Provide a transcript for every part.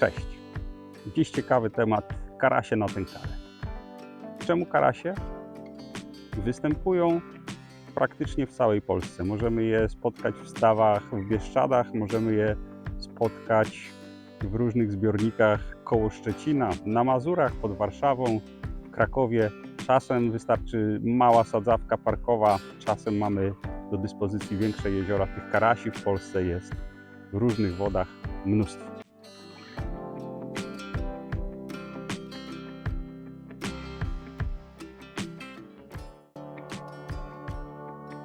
Cześć. Dziś ciekawy temat karasie na tę karę. Czemu karasie? Występują praktycznie w całej Polsce. Możemy je spotkać w stawach w Bieszczadach, możemy je spotkać w różnych zbiornikach koło Szczecina, na Mazurach, pod Warszawą, w Krakowie. Czasem wystarczy mała sadzawka parkowa, czasem mamy do dyspozycji większe jeziora. Tych karasi w Polsce jest w różnych wodach mnóstwo.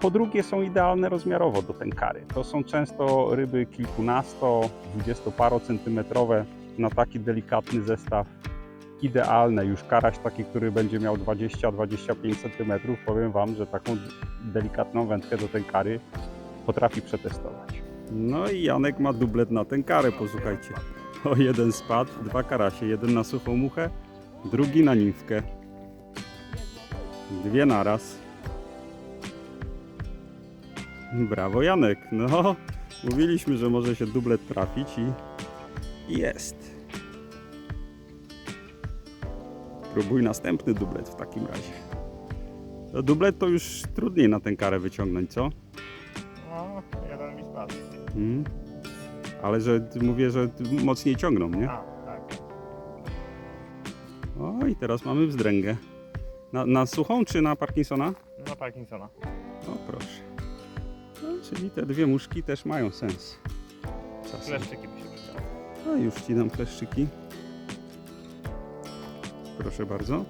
Po drugie są idealne rozmiarowo do tękary. To są często ryby kilkunasto, dwudziestoparocentymetrowe na taki delikatny zestaw. Idealne już karaś taki, który będzie miał 20-25 cm. Powiem Wam, że taką delikatną wędkę do tękary potrafi przetestować. No i Janek ma dublet na tękarę, posłuchajcie. O, jeden spadł, dwa karasie, jeden na suchą muchę, drugi na nimfkę. Dwie naraz. Brawo Janek, no mówiliśmy, że może się dublet trafić i i jest. Próbuj następny dublet w takim razie. To dublet to już trudniej na tę karę wyciągnąć, co? No, jeden mi spadł. Mm. Ale że mówię, że mocniej ciągną, nie? A, tak. O i teraz mamy wzdręgę. Na, na suchą czy na Parkinsona? Na Parkinsona. O proszę. Czyli te dwie muszki też mają sens. Czasem. Kleszczyki by się przydały. A już ci dam kleszczyki. Proszę bardzo.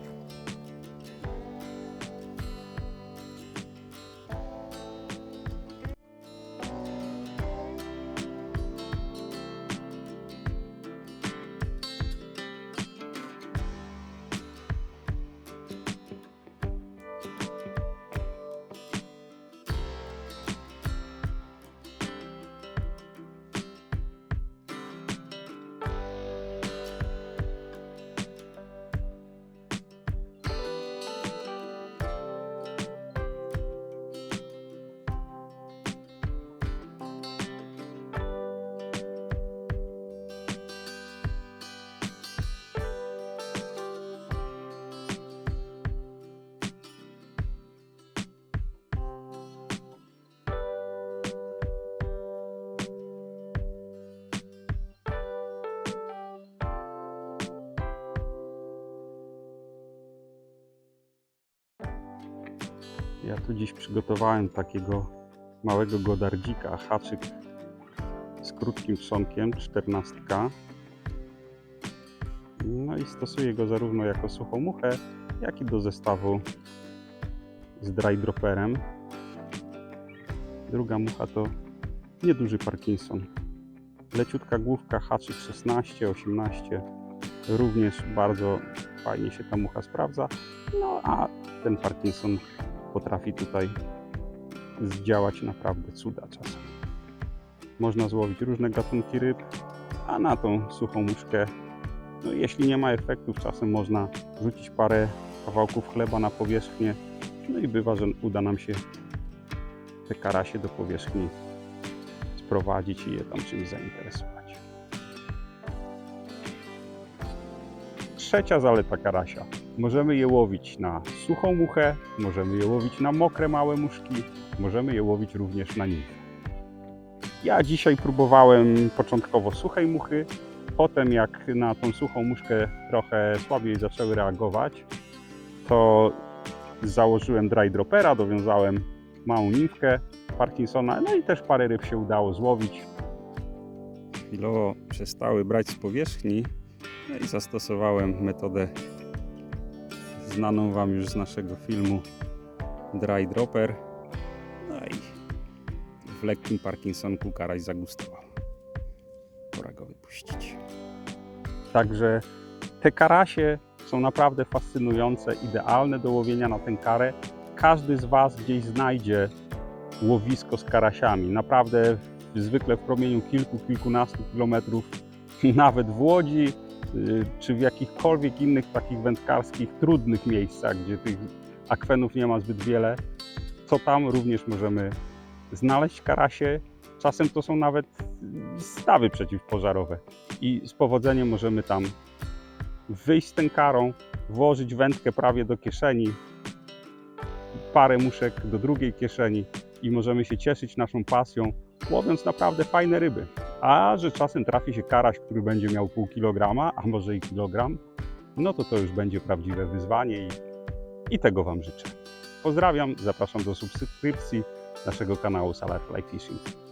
Ja tu dziś przygotowałem takiego małego godardzika, haczyk z krótkim trzonkiem, czternastka. No i stosuję go zarówno jako suchą muchę, jak i do zestawu z dry dropperem. Druga mucha to nieduży Parkinson. Leciutka główka haczyk 16, 18. Również bardzo fajnie się ta mucha sprawdza. No a ten Parkinson potrafi tutaj zdziałać naprawdę cuda czasem. Można złowić różne gatunki ryb, a na tą suchą muszkę, no jeśli nie ma efektów, czasem można rzucić parę kawałków chleba na powierzchnię, no i bywa, że uda nam się te karasie do powierzchni sprowadzić i je tam czymś zainteresować. Trzecia zaleta karasia. Możemy je łowić na suchą muchę, możemy je łowić na mokre małe muszki, możemy je łowić również na nimfę. Ja dzisiaj próbowałem początkowo suchej muchy, potem jak na tą suchą muszkę trochę słabiej zaczęły reagować, to założyłem dry droppera, dowiązałem małą nimfkę Parkinsona, no i też parę ryb się udało złowić. Chwilowo przestały brać z powierzchni, no i zastosowałem metodę znaną Wam już z naszego filmu Dry Dropper. No i w lekkim Parkinsonku karaś zagustował. Pora go wypuścić. Także te karasie są naprawdę fascynujące, idealne do łowienia na tę karę. Każdy z Was gdzieś znajdzie łowisko z karasiami. Naprawdę zwykle w promieniu kilku, kilkunastu kilometrów, nawet w Łodzi, czy w jakichkolwiek innych takich wędkarskich, trudnych miejscach, gdzie tych akwenów nie ma zbyt wiele, to tam również możemy znaleźć karasie. Czasem to są nawet stawy przeciwpożarowe. I z powodzeniem możemy tam wyjść z tękarą, włożyć wędkę prawie do kieszeni, parę muszek do drugiej kieszeni i możemy się cieszyć naszą pasją, łowiąc naprawdę fajne ryby. A że czasem trafi się karaś, który będzie miał pół kilograma, a może i kilogram, no to to już będzie prawdziwe wyzwanie i, i tego Wam życzę. Pozdrawiam, zapraszam do subskrypcji naszego kanału Salar Fly Fishing.